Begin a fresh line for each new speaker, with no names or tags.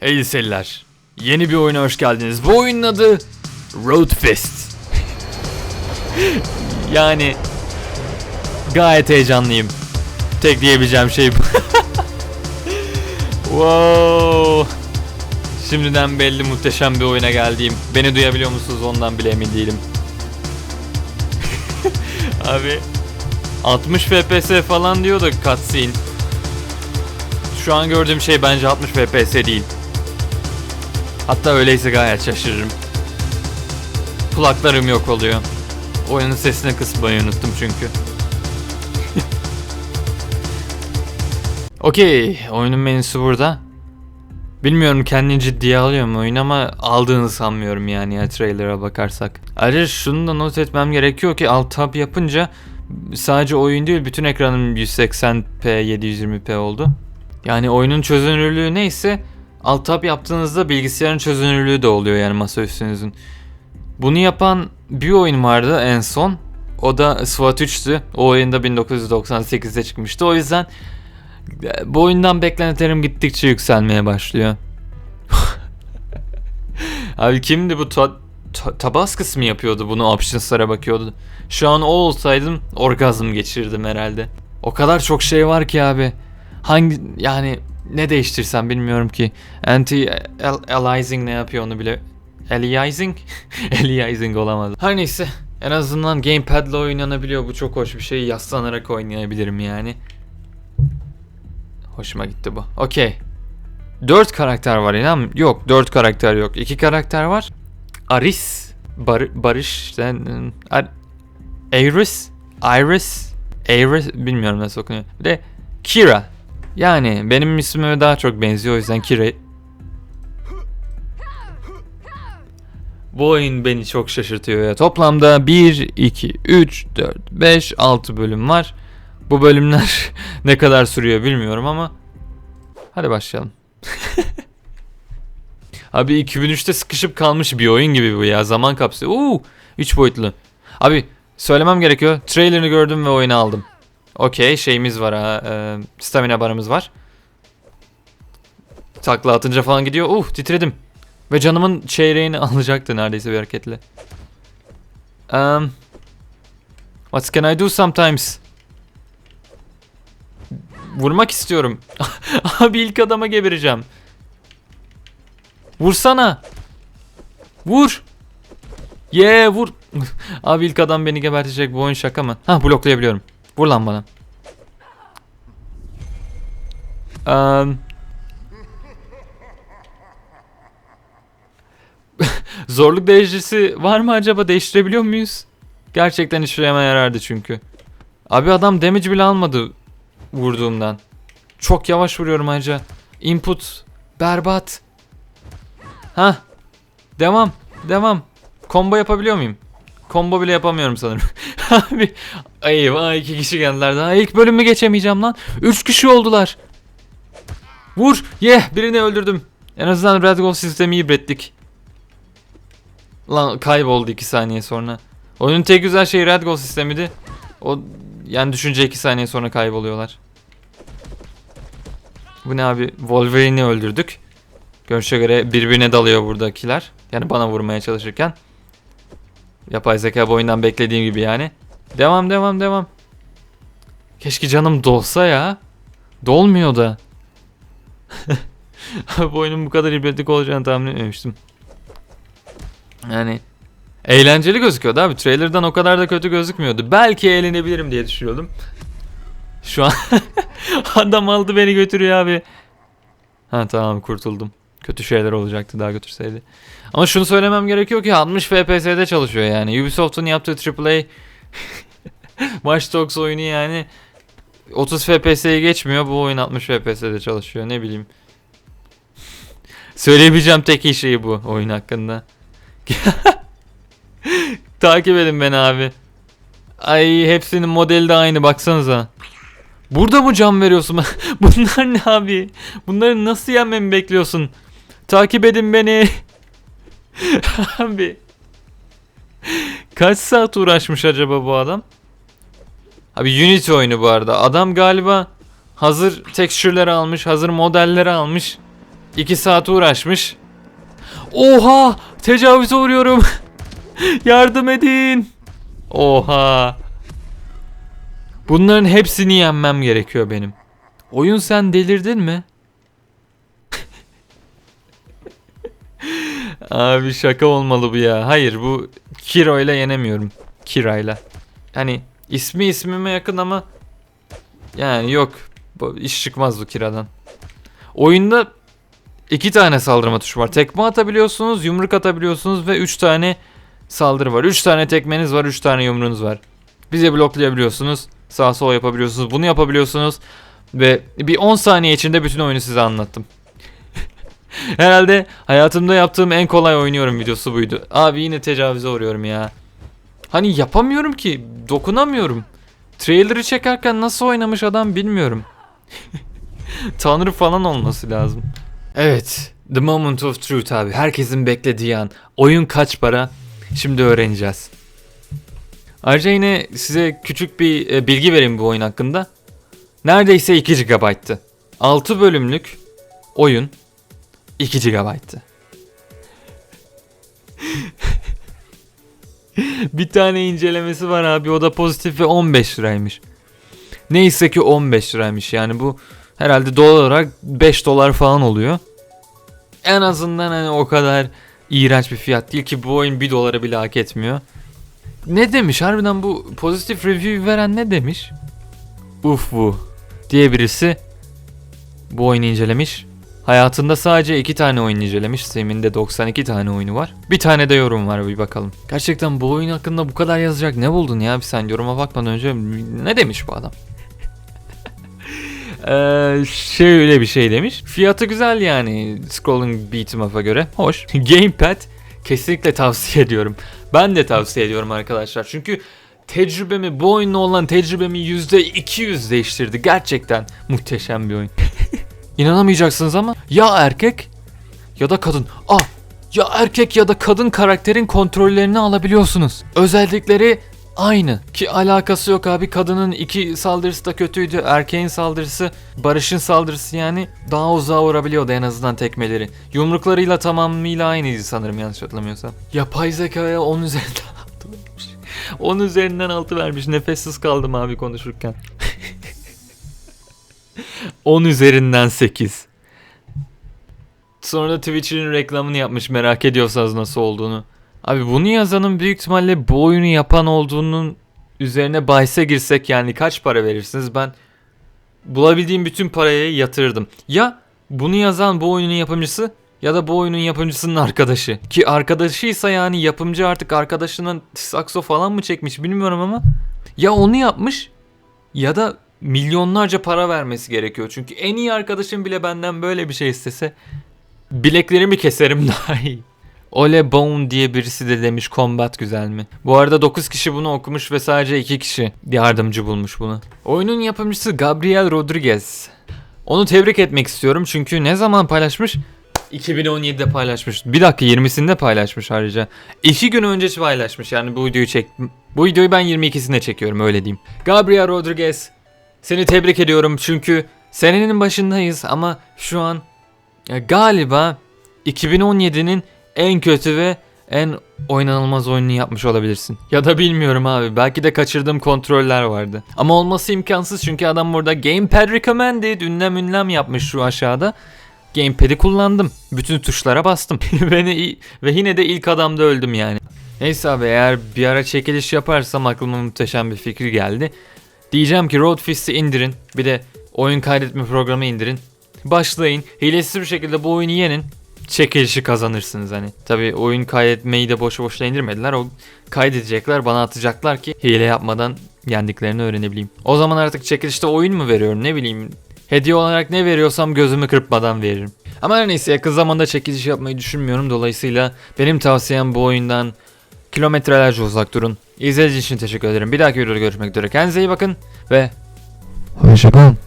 Hey seyirciler. Yeni bir oyuna hoş geldiniz. Bu oyunun adı Road Fest. yani gayet heyecanlıyım. Tek diyebileceğim şey bu. wow. Şimdiden belli muhteşem bir oyuna geldiğim. Beni duyabiliyor musunuz ondan bile emin değilim. Abi 60 FPS falan diyor da cutscene. Şu an gördüğüm şey bence 60 FPS değil. Hatta öyleyse gayet şaşırırım. Kulaklarım yok oluyor. Oyunun sesini kısmayı unuttum çünkü. Okey, oyunun menüsü burada. Bilmiyorum kendini ciddiye alıyor mu oyun ama aldığını sanmıyorum yani ya trailer'a bakarsak. Ayrıca şunu da not etmem gerekiyor ki alt tab yapınca sadece oyun değil bütün ekranım 180p 720p oldu. Yani oyunun çözünürlüğü neyse alt tab yaptığınızda bilgisayarın çözünürlüğü de oluyor yani masa üstünüzün. Bunu yapan bir oyun vardı en son. O da SWAT 3'tü. O oyunda 1998'de çıkmıştı. O yüzden e, bu oyundan beklentilerim gittikçe yükselmeye başlıyor. Abi kimdi bu ta ta Tabascus mı yapıyordu bunu options'lara bakıyordu. Şu an o olsaydım orgazm geçirdim herhalde. O kadar çok şey var ki abi. Hangi yani ne değiştirsem bilmiyorum ki. Anti aliasing ne yapıyor onu bile. Aliasing? aliasing olamaz. Her neyse. En azından gamepad'la oynanabiliyor. Bu çok hoş bir şey. Yaslanarak oynayabilirim yani. Hoşuma gitti bu. Okey. 4 karakter var inan. Yok 4 karakter yok. 2 karakter var. Aris. Bar Barış. Den, Ar Iris. Iris. Iris. Bilmiyorum nasıl okunuyor. Bir de Kira. Yani benim ismime daha çok benziyor o yüzden Kira. Bu oyun beni çok şaşırtıyor ya. Toplamda 1, 2, 3, 4, 5, 6 bölüm var. Bu bölümler ne kadar sürüyor bilmiyorum ama hadi başlayalım. Abi 2003'te sıkışıp kalmış bir oyun gibi bu ya. Zaman kapsülü. Uuu 3 boyutlu. Abi söylemem gerekiyor. Trailerını gördüm ve oyunu aldım. Okey şeyimiz var ha. E, stamina barımız var. Takla atınca falan gidiyor. Uh titredim. Ve canımın çeyreğini alacaktı neredeyse bir hareketle. Um, what can I do sometimes? Vurmak istiyorum. Abi ilk adama gebereceğim. Vursana. Vur. Ye yeah, vur. Abi ilk adam beni gebertecek bu oyun şaka mı? Ha bloklayabiliyorum. Vur lan bana. Um, Zorluk derecesi var mı acaba? Değiştirebiliyor muyuz? Gerçekten işleme yarardı çünkü. Abi adam damage bile almadı vurduğumdan. Çok yavaş vuruyorum ayrıca. Input berbat. Ha. Devam. Devam. Combo yapabiliyor muyum? Combo bile yapamıyorum sanırım. Abi eyvah iki kişi geldiler daha ilk bölümü geçemeyeceğim lan. Üç kişi oldular. Vur. Ye yeah, birini öldürdüm. En azından Red Gold sistemi ibrettik. Lan kayboldu 2 saniye sonra. Oyunun tek güzel şeyi Red Gold sistemiydi. O yani düşünce 2 saniye sonra kayboluyorlar. Bu ne abi? Wolverine'i öldürdük. Görüşe göre birbirine dalıyor buradakiler. Yani bana vurmaya çalışırken. Yapay zeka bu oyundan beklediğim gibi yani. Devam devam devam. Keşke canım dolsa ya. Dolmuyor da. bu oyunun bu kadar ibretlik olacağını tahmin etmemiştim. Yani eğlenceli gözüküyordu abi. Trailer'dan o kadar da kötü gözükmüyordu. Belki eğlenebilirim diye düşünüyordum. Şu an adam aldı beni götürüyor abi. Ha tamam kurtuldum. Kötü şeyler olacaktı daha götürseydi. Ama şunu söylemem gerekiyor ki 60 FPS'de çalışıyor yani. Ubisoft'un yaptığı AAA Watch Dogs oyunu yani 30 FPS'ye geçmiyor. Bu oyun 60 FPS'de çalışıyor. Ne bileyim. Söyleyebileceğim tek iyi şey bu oyun hakkında. Takip edin beni abi. Ay hepsinin modeli de aynı baksanıza. Burada mı can veriyorsun? Bunlar ne abi? Bunları nasıl yenmemi bekliyorsun? Takip edin beni. abi. Kaç saat uğraşmış acaba bu adam? Abi Unity oyunu bu arada. Adam galiba hazır texture'leri almış, hazır modelleri almış. 2 saat uğraşmış. Oha! Tecavüze uğruyorum. Yardım edin. Oha. Bunların hepsini yenmem gerekiyor benim. Oyun sen delirdin mi? Abi şaka olmalı bu ya. Hayır bu Kiro ile yenemiyorum. Kira'yla. Hani ismi ismime yakın ama yani yok. İş çıkmaz bu Kira'dan. Oyunda iki tane saldırma tuşu var. Tekme atabiliyorsunuz, yumruk atabiliyorsunuz ve üç tane saldırı var. Üç tane tekmeniz var, üç tane yumruğunuz var. Bize bloklayabiliyorsunuz. Sağ sol yapabiliyorsunuz. Bunu yapabiliyorsunuz. Ve bir 10 saniye içinde bütün oyunu size anlattım. Herhalde hayatımda yaptığım en kolay oynuyorum videosu buydu. Abi yine tecavüze uğruyorum ya. Hani yapamıyorum ki. Dokunamıyorum. Trailer'ı çekerken nasıl oynamış adam bilmiyorum. Tanrı falan olması lazım. Evet. The moment of truth abi. Herkesin beklediği an. Oyun kaç para? Şimdi öğreneceğiz. Ayrıca yine size küçük bir e, bilgi vereyim bu oyun hakkında. Neredeyse 2 GB'tı. 6 bölümlük oyun 2 GB'tı. bir tane incelemesi var abi o da pozitif ve 15 liraymış. Neyse ki 15 liraymış yani bu herhalde dolar olarak 5 dolar falan oluyor. En azından hani o kadar iğrenç bir fiyat değil ki bu oyun 1 dolara bile hak etmiyor. Ne demiş harbiden bu pozitif review veren ne demiş? Uf bu diye birisi bu oyunu incelemiş. Hayatında sadece iki tane oyun incelemiş. Steam'inde 92 tane oyunu var. Bir tane de yorum var bir bakalım. Gerçekten bu oyun hakkında bu kadar yazacak ne buldun ya? Bir sen yoruma bakmadan önce ne demiş bu adam? Ee, şöyle bir şey demiş. Fiyatı güzel yani scrolling beat'em göre. Hoş. Gamepad kesinlikle tavsiye ediyorum. Ben de tavsiye ediyorum arkadaşlar. Çünkü tecrübemi, bu oyunla olan tecrübemi %200 değiştirdi. Gerçekten muhteşem bir oyun. İnanamayacaksınız ama ya erkek ya da kadın. Ah ya erkek ya da kadın karakterin kontrollerini alabiliyorsunuz. Özellikleri aynı. Ki alakası yok abi. Kadının iki saldırısı da kötüydü. Erkeğin saldırısı, Barış'ın saldırısı yani daha uzağa vurabiliyordu en azından tekmeleri. Yumruklarıyla tamamıyla aynıydı sanırım yanlış hatırlamıyorsam. Yapay zekaya 10 üzerinden 6 vermiş. 10 üzerinden 6 vermiş. Nefessiz kaldım abi konuşurken. 10 üzerinden 8. Sonra da Twitch'in reklamını yapmış merak ediyorsanız nasıl olduğunu. Abi bunu yazanın büyük ihtimalle bu oyunu yapan olduğunun üzerine bahse girsek yani kaç para verirsiniz? Ben bulabildiğim bütün parayı yatırdım. Ya bunu yazan bu oyunun yapımcısı ya da bu oyunun yapımcısının arkadaşı. Ki arkadaşıysa yani yapımcı artık arkadaşının sakso falan mı çekmiş bilmiyorum ama. Ya onu yapmış ya da milyonlarca para vermesi gerekiyor. Çünkü en iyi arkadaşım bile benden böyle bir şey istese bileklerimi keserim daha iyi. Ole Bone diye birisi de demiş combat güzel mi? Bu arada 9 kişi bunu okumuş ve sadece 2 kişi yardımcı bulmuş bunu. Oyunun yapımcısı Gabriel Rodriguez. Onu tebrik etmek istiyorum çünkü ne zaman paylaşmış? 2017'de paylaşmış. Bir dakika 20'sinde paylaşmış ayrıca. 2 gün önce paylaşmış yani bu videoyu çek... Bu videoyu ben 22'sinde çekiyorum öyle diyeyim. Gabriel Rodriguez seni tebrik ediyorum çünkü senenin başındayız ama şu an galiba 2017'nin en kötü ve en oynanılmaz oyununu yapmış olabilirsin. Ya da bilmiyorum abi. Belki de kaçırdığım kontroller vardı. Ama olması imkansız çünkü adam burada Gamepad Recommended ünlem ünlem yapmış şu aşağıda. Gamepad'i kullandım. Bütün tuşlara bastım. ve, ne- ve yine de ilk adamda öldüm yani. Neyse abi eğer bir ara çekiliş yaparsam aklıma muhteşem bir fikir geldi. Diyeceğim ki Road Fist'i indirin. Bir de oyun kaydetme programı indirin. Başlayın. Hilesiz bir şekilde bu oyunu yenin. Çekilişi kazanırsınız hani. Tabi oyun kaydetmeyi de boşu boşuna indirmediler. O kaydedecekler bana atacaklar ki hile yapmadan yendiklerini öğrenebileyim. O zaman artık çekilişte oyun mu veriyorum ne bileyim. Hediye olarak ne veriyorsam gözümü kırpmadan veririm. Ama neyse yakın zamanda çekiliş yapmayı düşünmüyorum. Dolayısıyla benim tavsiyem bu oyundan kilometrelerce uzak durun. İzlediğiniz için teşekkür ederim. Bir dahaki videoda görüşmek üzere. Kendinize iyi bakın ve hoşçakalın.